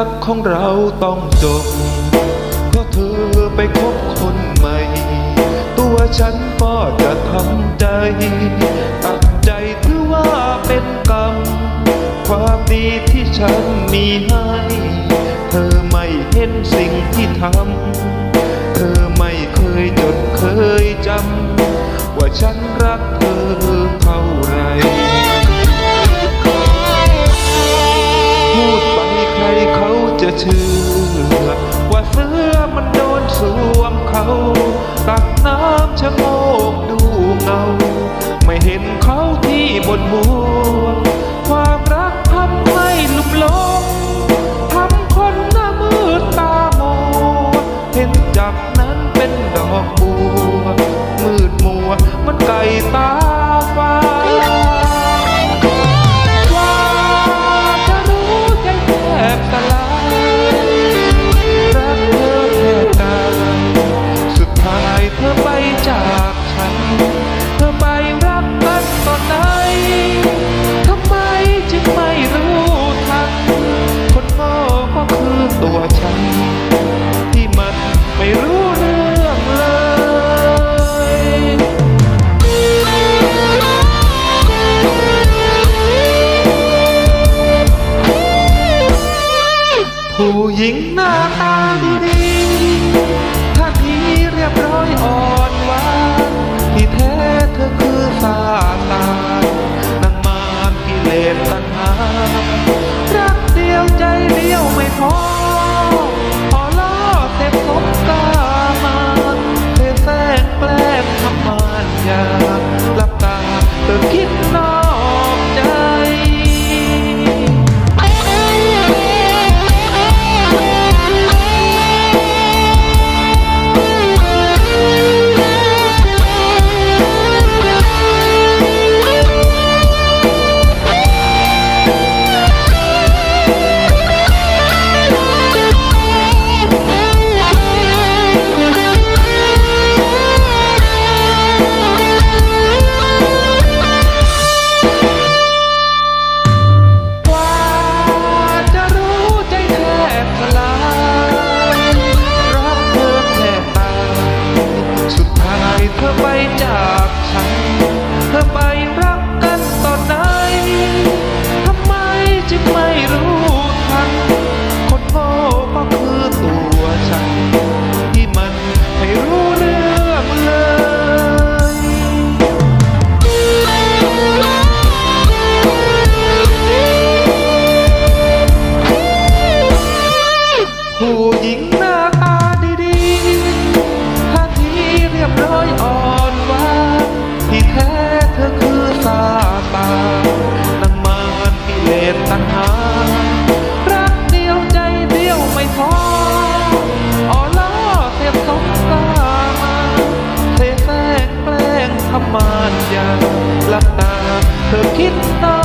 ักของเราต้องจบเพราะเธอไปคบคนใหม่ ตัวฉันก็จะทำใจ ตัดใจถือว่าเป็นกรรม ความดีที่ฉันมีให้ เธอไม่เห็นสิ่งที่ทำ เธอไม่เคยจดเคยจำ ว่าฉันรักเธอ เชื่อว่าเสื้อมันโดนสวมเขาตักน้ำชะโงกดูเงา ไม่เห็นเขาที่บนมู ตัวฉัน ที่มันไม่รู้เรื่องเลยผู้หญิงหน้าตา พตัณหา รักเดียวใจเดียวไม่พออ๋อล้อเทพสงสารเทแสงแกล้งทำมานยาหลับตาเธอคิดตา